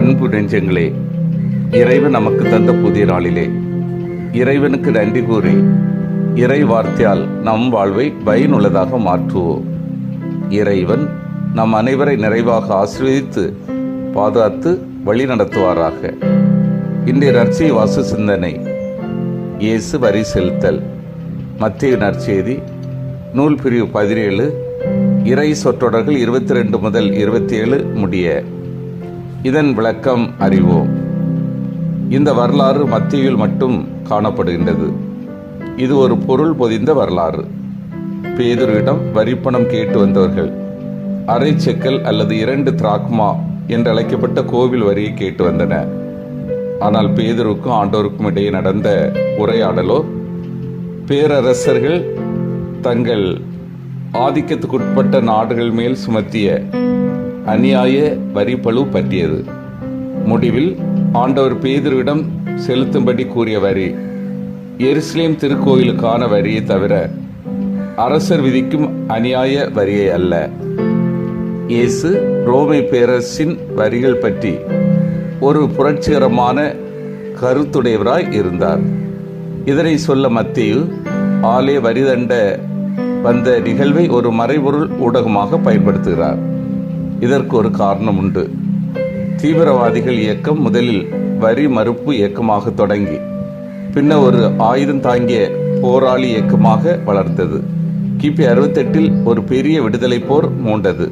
அன்பு நெஞ்சங்களே இறைவன் நமக்கு தந்த புதிய நாளிலே. இறைவனுக்கு நன்றி கூறி இறை வார்த்தையால் நம் வாழ்வை பயனுள்ளதாக மாற்றுவோம். இறைவன் நம் அனைவரை நிறைவாக ஆசீர்வதித்து பாதுகாத்து வழி நடத்துவாராக. இன்றைய நற்செய் வாசு சிந்தனை இயேசு வரி செலுத்தல். மத்திய நற்செய்தி நூல் பிரிவு பதினேழு இறை சொற்றொடர்கள் இருபத்தி ரெண்டு முதல் இருபத்தி ஏழு முடிய. இதன் விளக்கம் அறிவோம். இந்த வரலாறு மத்தியில் மட்டும் காணப்படுகின்றது. இது ஒரு பொருள் பொதிந்த வரலாறு. பேதுருவிடம் வரிப்பணம் கேட்டு வந்தவர்கள் அரை செக்கல் அல்லது இரண்டு திராக்மா என்று அழைக்கப்பட்ட கோவில் வரியை கேட்டு வந்தன. ஆனால் பேதருக்கும் ஆண்டோருக்கும் இடையே நடந்த உரையாடலோ பேரரசர்கள் தங்கள் ஆதிக்கத்துக்குட்பட்ட நாடுகள் மேல் சுமத்திய அநியாய வரிப்பழு பற்றியது. முடிவில் ஆண்டவர் பேதுருவிடம் செலுத்தும்படி கூறிய வரி எருசலேம் திருக்கோயிலுக்கான வரியை தவிர அரசர் விதிக்கும் அநியாய வரியை அல்ல. இயேசு ரோமை பேரரசின் வரிகள் பற்றி ஒரு புரட்சிகரமான கருத்துடையவராய் இருந்தார். இதனை சொல்ல மத்தியு ஆலே வரிதண்ட வந்த நிகழ்வை ஒரு மறைபொருள் ஊடகமாக பயன்படுத்துகிறார். இதற்கு ஒரு காரணம் உண்டு. தீவிரவாதிகள் இயக்கம் முதலில் வரி மறுப்பு இயக்கமாக தொடங்கி பின்னர் ஒரு ஆயுதம் தாங்கிய போராளி இயக்கமாக வளர்ந்தது. கிபி அறுபத்தெட்டில் ஒரு பெரிய விடுதலை போர் மூண்டது.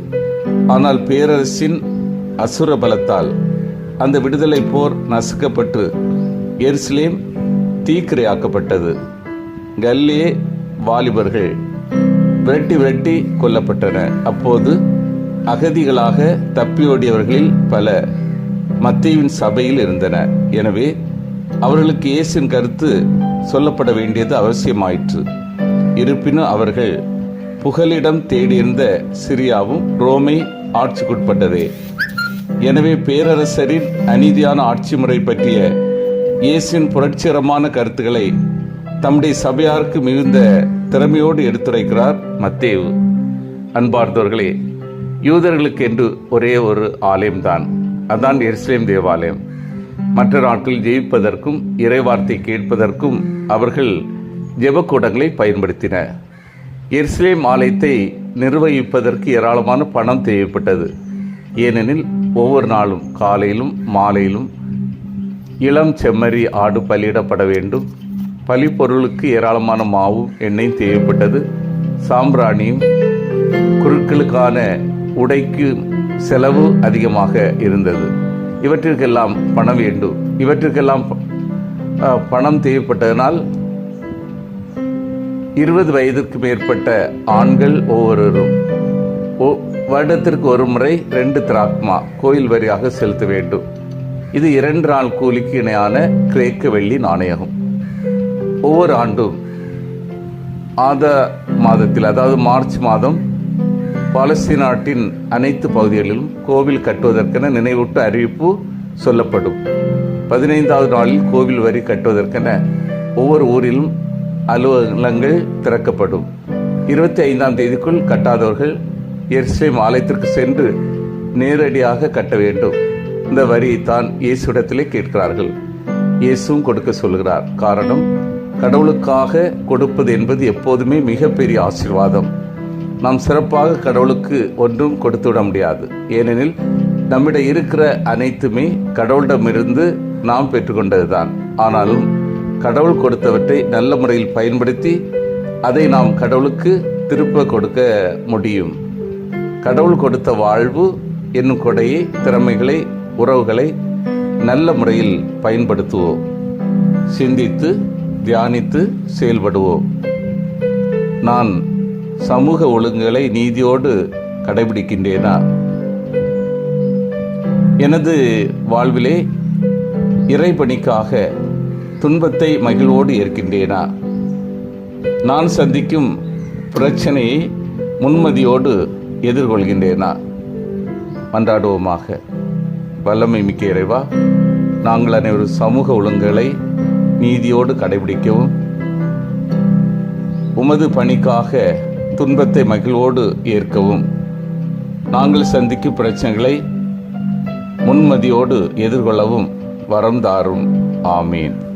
ஆனால் பேரரசின் அசுர பலத்தால் அந்த விடுதலை போர் நசுக்கப்பட்டு எருசலேம் தீக்கிரையாக்கப்பட்டது. கல்லே வாலிபர்கள் விரட்டி விரட்டி கொல்லப்பட்டன. அப்போது அகதிகளாக தப்பியோடியவர்களில் பல மத்தியின் சபையில் இருந்தனர். எனவே அவர்களுக்கு இயேசின் கருத்து சொல்லப்பட வேண்டியது அவசியமாயிற்று. இருப்பினும் அவர்கள் புகலிடம் தேடியிருந்த சிரியாவும் ரோமை ஆட்சிக்குட்பட்டதே. எனவே பேரரசரின் அநீதியான ஆட்சி முறை பற்றிய இயேசின் புரட்சிகரமான கருத்துக்களை தம்முடைய சபையாருக்கு மிகுந்த திறமையோடு எடுத்துரைக்கிறார் மத்தேவு அன்பார்ந்தவர்களே யூதர்களுக்கு என்று ஒரே ஒரு ஆலயம்தான். அதான் எருசலேம் தேவாலயம். மற்ற நாட்கள் ஜெயிப்பதற்கும் இறைவார்த்தை கேட்பதற்கும் அவர்கள் ஜெபக்கூடங்களை பயன்படுத்தினர் எருசலேம் ஆலயத்தை நிர்வகிப்பதற்கு ஏராளமான பணம் தேவைப்பட்டது. ஏனெனில் ஒவ்வொரு நாளும் காலையிலும் மாலையிலும் இளம் செம்மறி ஆடு பலியிடப்பட வேண்டும். பலிப்பொருளுக்கு ஏராளமான மாவும் எண்ணெயும் தேவைப்பட்டது. சாம்பிராணியும் குருக்களுக்கான உடைக்கு செலவு அதிகமாக இருந்தது. இவற்றிற்கெல்லாம் பணம் வேண்டும். இவற்றிற்கெல்லாம் ப- பணம் தேவைப்பட்டதனால் இருபது வயதிற்கு மேற்பட்ட ஆண்கள் ஒவ்வொருவரும் ஒ- வருடத்திற்கு ஒரு முறை ரெண்டு திராக்மா கோயில் வரியாக செலுத்த வேண்டும். இது இரண்டு நாள் கூலிக்கு இணையான கிரேக்க வெள்ளி நாணயம் ஒவ்வொரு ஆண்டும் ஆத மாதத்தில் அதாவது மார்ச் மாதம் பாலஸ்தீனாட்டின் அனைத்து பகுதிகளிலும் கோவில் கட்டுவதற்கென நினைவூட்டு அறிவிப்பு சொல்லப்படும். பதினைந்தாவது நாளில் கோவில் வரி கட்டுவதற்கென ஒவ்வொரு ஊரிலும் அலுவலகங்கள் திறக்கப்படும். இருபத்தி ஐந்தாம் தேதிக்குள் கட்டாதவர்கள் எருசலேம் ஆலயத்திற்கு சென்று நேரடியாக கட்ட வேண்டும். இந்த வரியை தான் இயேசுடத்திலே கேட்கிறார்கள். இயேசுவும் கொடுக்க சொல்கிறார் காரணம் கடவுளுக்காக கொடுப்பது என்பது எப்போதுமே மிகப்பெரிய ஆசீர்வாதம். நாம் சிறப்பாக கடவுளுக்கு ஒன்றும் கொடுத்து விட முடியாது. ஏனெனில் நம்மிடம் இருக்கிற அனைத்துமே கடவுளிடமிருந்து நாம் பெற்றுக்கொண்டதுதான். ஆனாலும் கடவுள் கொடுத்தவற்றை நல்ல முறையில் பயன்படுத்தி அதை நாம் கடவுளுக்கு திருப்ப கொடுக்க முடியும். கடவுள் கொடுத்த வாழ்வு என்னும் கொடையை திறமைகளை உறவுகளை நல்ல முறையில் பயன்படுத்துவோம். சிந்தித்து தியானித்து செயல்படுவோம். நான் சமூக ஒழுங்குகளை நீதியோடு கடைபிடிக்கின்றேனா? எனது வாழ்விலே இறைப்பணிக்காக துன்பத்தை மகிழ்வோடு ஏற்கின்றேனா? நான் சந்திக்கும் பிரச்சனையை முன்மதியோடு எதிர்கொள்கின்றேனா? மன்றாடுவோமாக. வல்லமை மிக்க இறைவா நாங்கள் அனைவரும் சமூக ஒழுங்குகளை நீதியோடு கடைபிடிக்கவும். உமது பணிக்காக துன்பத்தை மகிழ்வோடு ஏற்கவும். நாங்கள் சந்திக்கும் பிரச்சனைகளை முன்மதியோடு எதிர்கொள்ளவும் வரம் தாரும். ஆமீன்.